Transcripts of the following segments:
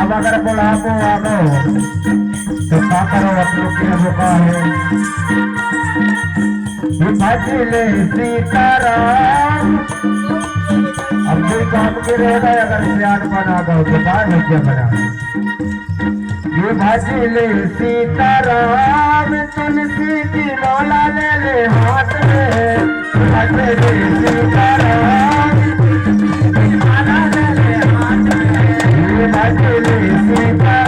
अब अगर बोला बुलाबो आगो तो क्या करो अपनों की बुकारे भजले सीताराम अब कोई काम के रह गए अगर प्यार बना दो तो बाहर लज्जा बना ये भजले सीताराम तुम सीती लोला ले ले हाथ में भजले भजले सीताराम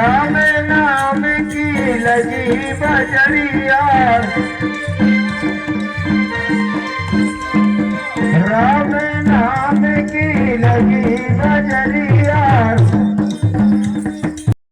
राम नाम की लगी बजरिया। राम नाम की लगी बजरिया।